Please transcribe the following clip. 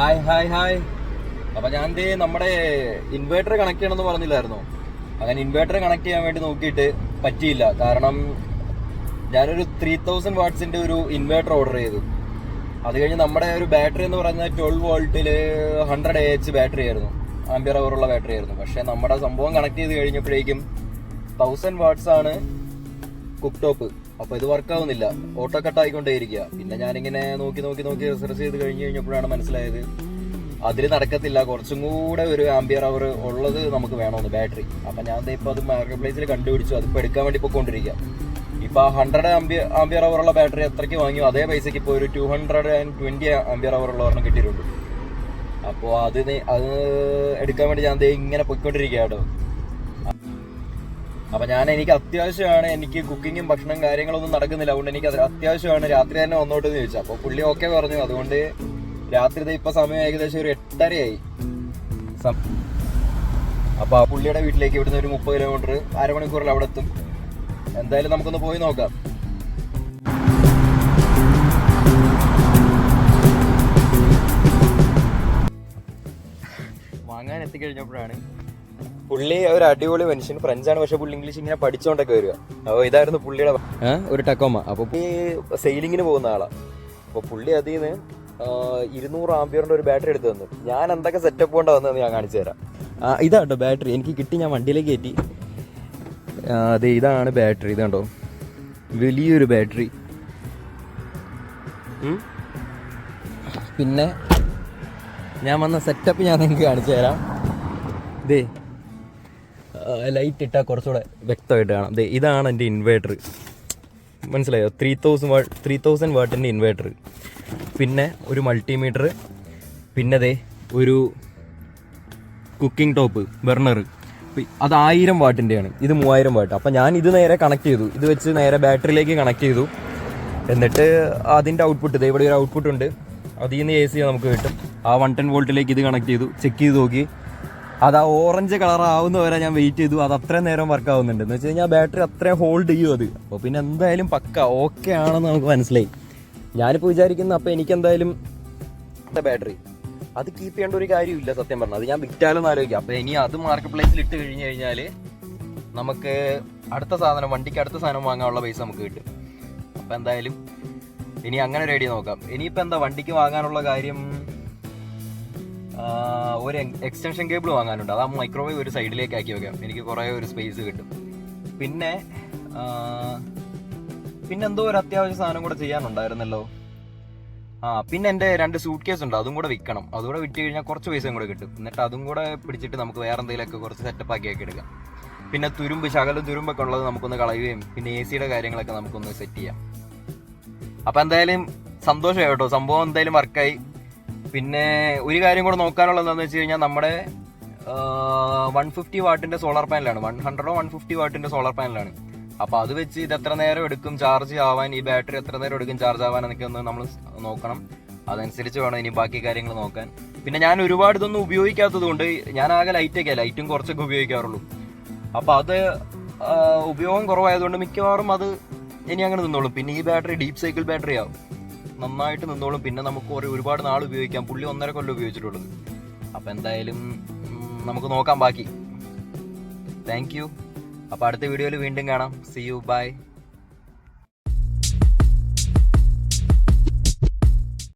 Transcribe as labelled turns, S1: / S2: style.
S1: Hi hi hi അപ്പൊ ഞാൻ ദേ നമ്മുടെ ഇൻവേർട്ടർ കണക്ട് ചെയ്യണമെന്ന് പറഞ്ഞില്ലായിരുന്നോ. അങ്ങനെ ഇൻവേർട്ടർ കണക്ട് ചെയ്യാൻ വേണ്ടി നോക്കിയിട്ട് പറ്റിയില്ല. കാരണം ഞാനൊരു ത്രീ തൗസൻഡ് വാട്ട്സിന്റെ ഒരു ഇൻവേർട്ടർ ഓർഡർ ചെയ്തു. അത് കഴിഞ്ഞ് നമ്മുടെ ഒരു ബാറ്ററി എന്ന് പറഞ്ഞാൽ ട്വൽവ് വോൾട്ടിൽ ഹൺഡ്രഡ് എ എച്ച് ബാറ്ററി ആയിരുന്നു. ആംബിയർ അവറുള്ള ബാറ്ററി ആയിരുന്നു. പക്ഷെ നമ്മുടെ സംഭവം കണക്ട് ചെയ്ത് കഴിഞ്ഞപ്പോഴേക്കും തൗസൻഡ് വാട്ട്സ് ആണ് കുക്ക് ടോപ്പ് അപ്പൊ ഇത് വർക്ക് ആവുന്നില്ല ഓട്ടോ കട്ട് ആയിക്കൊണ്ടേയിരിക്കുക പിന്നെ ഞാനിങ്ങനെ നോക്കി നോക്കി നോക്കി റിസർച്ച് ചെയ്ത് കഴിഞ്ഞ് കഴിഞ്ഞപ്പോഴാണ് മനസ്സിലായത് അതിൽ നടക്കത്തില്ല. കുറച്ചും കൂടെ ഒരു ആംബിയർ അവർ ഉള്ളത് നമുക്ക് വേണമെന്ന് ബാറ്ററി അപ്പൊ ഞാൻ ഇപ്പൊ അത് മാർക്കറ്റ് പ്ലേസിൽ കണ്ടുപിടിച്ചു. അതിപ്പോ എടുക്കാൻ വേണ്ടി പോയിക്കൊണ്ടിരിക്കുക ഇപ്പൊ ഹൺഡ്രഡ് ആംബിയർ ആംബിയർ അവർ ഉള്ള ബാറ്ററി എത്രയ്ക്ക് വാങ്ങിയോ അതേ പൈസക്ക് ഇപ്പോൾ ഒരു two hundred and twenty ampere hour ഉള്ള ഒരെണ്ണം കിട്ടിയിട്ടുണ്ട്. അപ്പോൾ അത് അത് എടുക്കാൻ വേണ്ടി ഞാൻ ഇങ്ങനെ പൊയ്ക്കൊണ്ടിരിക്കുക കേട്ടോ. അപ്പൊ ഞാൻ എനിക്ക് അത്യാവശ്യമാണ് എനിക്ക് കുക്കിങ്ങും ഭക്ഷണം കാര്യങ്ങളൊന്നും നടക്കുന്നില്ല. അതുകൊണ്ട് എനിക്ക് അത്യാവശ്യമാണ്. രാത്രി തന്നെ വന്നോട്ട് എന്ന് ചോദിച്ചു. പുള്ളി ഓക്കെ പറഞ്ഞു. അതുകൊണ്ട് രാത്രി ഇപ്പൊ സമയം ഏകദേശം ഒരു എട്ടരയായി. സം- അപ്പൊ ആ പുള്ളിയുടെ വീട്ടിലേക്ക് ഇവിടുന്ന് ഒരു മുപ്പത് കിലോമീറ്റർ അരമണിക്കൂറിൽ അവിടെ എത്തും. എന്തായാലും നമുക്കൊന്ന് പോയി നോക്കാം. വാങ്ങാൻ എത്തിക്കഴിഞ്ഞപ്പോഴാണ് പുള്ളി ഒരു അടിപൊളി മനുഷ്യൻ. ഫ്രഞ്ചാണ് പക്ഷെ പുള്ളി ഇംഗ്ലീഷ് ഇങ്ങനെ പഠിച്ചോണ്ടൊക്കെ വരിക. അപ്പോൾ ഇതായിരുന്നു പുള്ളിയുടെ? ഒരു ടക്കോമ. അപ്പോൾ ഈ സെയിലിങ്ങിന് പോകുന്ന ആളാ. അപ്പോൾ പുള്ളി അതിൽ നിന്ന് ഇരുന്നൂറ് ആംബിയറിന്റെ ഒരു ബാറ്ററി എടുത്ത് തന്നു. ഞാൻ എന്തൊക്കെ സെറ്റപ്പ് കൊണ്ടാ വന്നതെന്ന് ഞാൻ കാണിച്ചു തരാം. ഇതാട്ടോ ബാറ്ററി. എനിക്ക് കിട്ടി ഞാൻ വണ്ടിയിലേക്ക് കയറ്റി. അതെ ഇതാണ് ബാറ്ററി. ഇതാണ്ടോ? വലിയൊരു ബാറ്ററി. പിന്നെ ഞാൻ വന്ന സെറ്റപ്പ് ഞാൻ നിങ്ങൾക്ക് കാണിച്ചു തരാം. ദേ ലൈറ്റ് ഇട്ടാൽ കുറച്ചുകൂടെ വ്യക്തമായിട്ട് കാണാം. ഇതാണ് എന്റെ ഇൻവേർട്ടർ മനസ്സിലായോ? Three thousand watt three thousand വാട്ടിന്റെ inverter പിന്നെ ഒരു മൾട്ടിമീറ്റർ പിന്നെ ദേ ഒരു കുക്കിംഗ് ടോപ്പ് ബർണർ അത് ആയിരം വാട്ടിന്റെയാണ്. ഇത് മൂവായിരം വാട്ട്. അപ്പം ഞാൻ ഇത് നേരെ കണക്ട് ചെയ്തു. ഇത് വെച്ച് നേരെ ബാറ്ററിയിലേക്ക് കണക്ട് ചെയ്തു. എന്നിട്ട് അതിന്റെ ഔട്ട്പുട്ട് ഇവിടെ ഒരു ഔട്ട്പുട്ട് ഉണ്ട്. അതിൽ നിന്ന് എ സി നമുക്ക് കിട്ടും. ആ വൺ ടെൻ വോൾട്ടിലേക്ക് ഇത് കണക്ട് ചെയ്തു. ചെക്ക് ചെയ്ത് നോക്കി. അത് ആ ഓറഞ്ച് കളർ ആവുന്ന വരെ ഞാൻ വെയിറ്റ് ചെയ്തു. അത് അത്രയും നേരം വർക്ക് ആവുന്നുണ്ട്. എന്ന് വെച്ച് കഴിഞ്ഞാൽ ബാറ്ററി അത്രയും ഹോൾഡ് ചെയ്യും അത്. അപ്പോൾ പിന്നെ എന്തായാലും പക്ക. ഓക്കെ ആണെന്ന് നമുക്ക് മനസ്സിലായി. ഞാനിപ്പോൾ വിചാരിക്കുന്നു അപ്പോൾ എനിക്ക് എന്തായാലും ബാറ്ററി അത് കീപ്പ് ചെയ്യേണ്ട ഒരു കാര്യമില്ല സത്യം പറഞ്ഞാൽ അത് ഞാൻ വിറ്റാലും ആലോചിക്കാം. അപ്പോൾ ഇനി അത് മാർക്കറ്റ് പ്ലേസിൽ ഇട്ട് കഴിഞ്ഞ് കഴിഞ്ഞാൽ നമുക്ക് അടുത്ത സാധനം വണ്ടിക്ക് അടുത്ത സാധനം വാങ്ങാനുള്ള പൈസ നമുക്ക് കിട്ടും. അപ്പോൾ എന്തായാലും ഇനി അങ്ങനെ ഐഡിയ നോക്കാം. ഇനിയിപ്പോൾ എന്താ വണ്ടിക്ക് വാങ്ങാനുള്ള കാര്യം? ഒരു എക്സ്റ്റൻഷൻ കേബിൾ വാങ്ങാനുണ്ട്. അത് ആ മൈക്രോവേവ് ഒരു സൈഡിലേക്ക് ആക്കി വെക്കാം. എനിക്ക് കുറേ ഒരു സ്പേസ് കിട്ടും. പിന്നെ പിന്നെ എന്തോ ഒരു അത്യാവശ്യ സാധനം കൂടെ ചെയ്യാനുണ്ടായിരുന്നല്ലോ. ആ പിന്നെ എന്റെ രണ്ട് സൂട്ട് കേസ് ഉണ്ട്. അതും കൂടെ വിൽക്കണം. അതുകൂടെ വിറ്റ് കഴിഞ്ഞാൽ കുറച്ച് പൈസയും കൂടെ കിട്ടും. എന്നിട്ട് അതും കൂടെ പിടിച്ചിട്ട് നമുക്ക് വേറെ എന്തെങ്കിലുമൊക്കെ കുറച്ച് സെറ്റപ്പ് ആക്കി ആക്കി എടുക്കാം. പിന്നെ തുരുമ്പ് ശകലം തുരുമ്പൊക്കെ ഉള്ളത് നമുക്കൊന്ന് കളയുകയും പിന്നെ എ സിയുടെ കാര്യങ്ങളൊക്കെ നമുക്കൊന്ന് സെറ്റ് ചെയ്യാം. അപ്പം എന്തായാലും സന്തോഷമായി കേട്ടോ. സംഭവം എന്തായാലും വർക്കായി പിന്നെ ഒരു കാര്യം കൂടെ നോക്കാനുള്ളത് എന്താണെന്ന് വെച്ച് കഴിഞ്ഞാൽ നമ്മുടെ വൺ ഫിഫ്റ്റി വാട്ടിന്റെ സോളാർ പാനലാണ് വൺ ഹൺഡ്രഡോ വൺ ഫിഫ്റ്റി വാട്ടിന്റെ സോളാർ പാനലാണ് അപ്പോൾ അത് വെച്ച് ഇത് എത്ര നേരം എടുക്കും ചാർജ് ആവാൻ ഈ ബാറ്ററി എത്ര നേരം എടുക്കും ചാർജ് ആവാൻ എന്നൊക്കെ ഒന്ന് നമ്മൾ നോക്കണം. അതനുസരിച്ച് വേണം ഇനി ബാക്കി കാര്യങ്ങൾ നോക്കാൻ. പിന്നെ ഞാൻ ഒരുപാട് ഇതൊന്നും ഉപയോഗിക്കാത്തത് കൊണ്ട് ഞാൻ ആകെ ലൈറ്റൊക്കെ ലൈറ്റും കുറച്ചൊക്കെ ഉപയോഗിക്കാറുള്ളൂ. അപ്പോൾ അത് ഉപയോഗം കുറവായതുകൊണ്ട് മിക്കവാറും അത് ഇനി അങ്ങനെ നിന്നോളും. പിന്നെ ഈ ബാറ്ററി ഡീപ് സൈക്കിൾ ബാറ്ററി ആവും. നന്നായിട്ട് നിന്നോളും. പിന്നെ നമുക്ക് ഒരു ഒരുപാട് നാൾ ഉപയോഗിക്കാം. പുള്ളി ഒന്നര കൊല്ലം ഉപയോഗിച്ചിട്ടുള്ളത്. അപ്പൊ എന്തായാലും നമുക്ക് നോക്കാം ബാക്കി. താങ്ക് യു അപ്പൊ അടുത്ത വീഡിയോയിൽ വീണ്ടും കാണാം. C U by